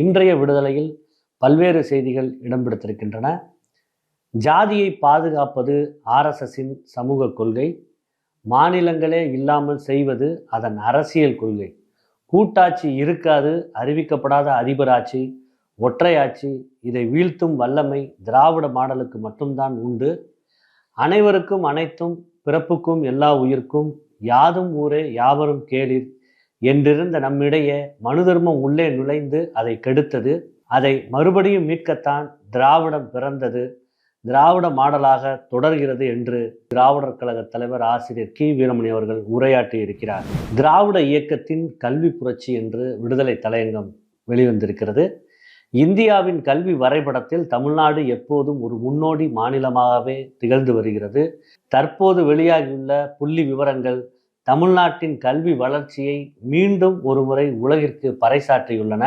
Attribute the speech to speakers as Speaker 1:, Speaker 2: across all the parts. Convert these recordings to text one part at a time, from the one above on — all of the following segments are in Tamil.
Speaker 1: இன்றைய விடுதலையில் பல்வேறு செய்திகள் இடம்பெடுத்திருக்கின்றன ஜாதியை பாதுகாப்பது ஆர்எஸ்எஸின் சமூக கொள்கை. மாநிலங்களே இல்லாமல் செய்வது அதன் அரசியல் கொள்கை. கூட்டாட்சி இருக்காது அறிவிக்கப்படாத அதிபராட்சி ஒற்றையாட்சி இதை வீழ்த்தும் வல்லமை திராவிட மாடலுக்கு மட்டும்தான் உண்டு. அனைவருக்கும் அனைத்தும் பிறப்புக்கும் எல்லா உயிர்க்கும் யாதும் ஊரே யாவரும் கேளிர். என்றிருந்த நம்மிடையே மனுதர்மம் உள்ளே நுழைந்து அதை கெடுத்தது. அதை மறுபடியும் மீட்கத்தான் திராவிடம் பிறந்தது. திராவிட மாடலாக தொடர்கிறது என்று திராவிடர் கழக தலைவர் ஆசிரியர் கி. வீரமணி அவர்கள் உரையாற்றி இருக்கிறார் திராவிட இயக்கத்தின் கல்வி புரட்சி என்று விடுதலை தலையங்கம் வெளிவந்திருக்கிறது. இந்தியாவின் கல்வி வரைபடத்தில் தமிழ்நாடு எப்போதும் ஒரு முன்னோடி மாநிலமாகவே திகழ்ந்து வருகிறது. தற்போது வெளியாகியுள்ள புள்ளி விவரங்கள் தமிழ்நாட்டின் கல்வி வளர்ச்சியை மீண்டும் ஒருமுறை உலகிற்கு பறைசாற்றியுள்ளன.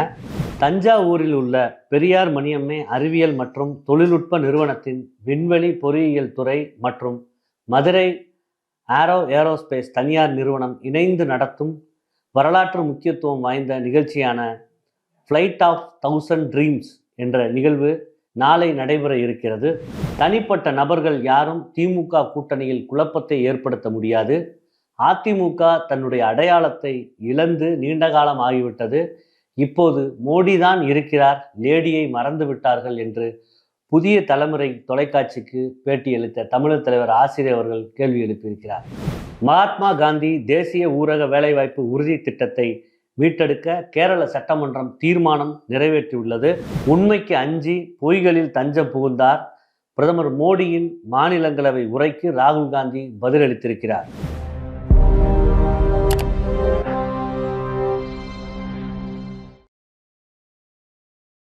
Speaker 1: தஞ்சாவூரில் உள்ள பெரியார் மணியம்மை அறிவியல் மற்றும் தொழில்நுட்ப நிறுவனத்தின் விண்வெளி பொறியியல் துறை மற்றும் மதுரை ஆரோ ஏரோஸ்பேஸ் தனியார் நிறுவனம் இணைந்து நடத்தும் வரலாற்று முக்கியத்துவம் வாய்ந்த நிகழ்ச்சியான ஃப்ளைட் ஆஃப் தௌசண்ட் ட்ரீம்ஸ் என்ற நிகழ்வு நாளை நடைபெற இருக்கிறது. தனிப்பட்ட நபர்கள் யாரும் திமுக கூட்டணியில் குழப்பத்தை ஏற்படுத்த முடியாது. அதிமுக தன்னுடைய அடையாளத்தை இழந்து நீண்ட காலம் ஆகிவிட்டது. இப்போது மோடி தான் இருக்கிறார் லேடியை மறந்து விட்டார்கள் என்று புதிய தலைமுறை தொலைக்காட்சிக்கு பேட்டியளித்த தமிழர் தலைவர் ஆசிரியர் அவர்கள் கேள்வி எழுப்பியிருக்கிறார். மகாத்மா காந்தி தேசிய ஊரக வேலைவாய்ப்பு உறுதி திட்டத்தை மீட்டெடுக்க கேரள சட்டமன்றம் தீர்மானம் நிறைவேற்றியுள்ளது. உண்மைக்கு அஞ்சி பொய்களில் தஞ்சம் புகுந்தார். பிரதமர் மோடியின் மாநிலங்களவை உரைக்கு ராகுல் காந்தி பதிலளித்திருக்கிறார்.